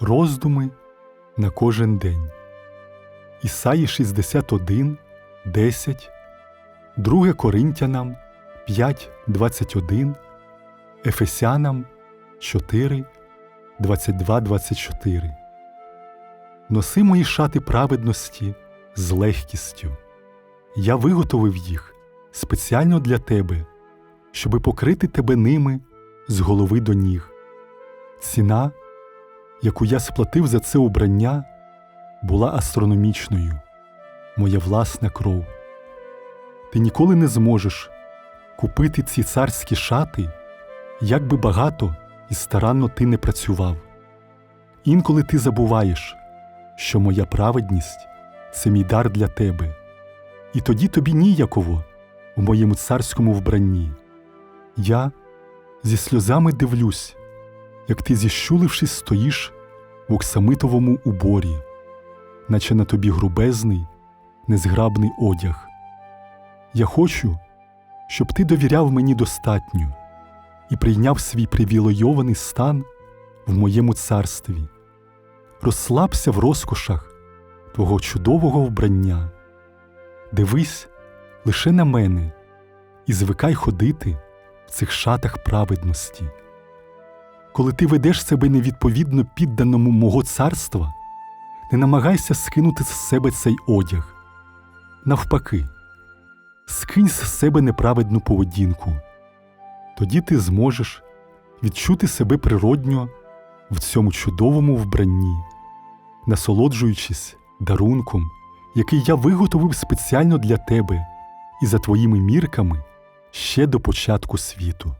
Роздуми на кожен день. Ісаї 61, 10, 2 Коринтянам 5, 21, Ефесянам 4, 22, 24. Носи мої шати праведності з легкістю. Я виготовив їх спеціально для тебе, щоби покрити тебе ними з голови до ніг. Ціна, яку я сплатив за це убрання, була астрономічною, моя власна кров. Ти ніколи не зможеш купити ці царські шати, як би багато і старанно ти не працював. Інколи ти забуваєш, що моя праведність це мій дар для тебе, і тоді тобі ніяково в моєму царському вбранні. Я зі сльозами дивлюсь, як ти, зіщулившись, стоїш в оксамитовому уборі, наче на тобі грубезний, незграбний одяг. Я хочу, щоб ти довіряв мені достатньо і прийняв свій привілейований стан в моєму царстві. Розслабся в розкошах твого чудового вбрання. Дивись лише на мене і звикай ходити в цих шатах праведності. Коли ти ведеш себе невідповідно підданому мого царства, не намагайся скинути з себе цей одяг. Навпаки, скинь з себе неправедну поведінку, тоді ти зможеш відчути себе природньо в цьому чудовому вбранні, насолоджуючись дарунком, який я виготовив спеціально для тебе і за твоїми мірками ще до початку світу.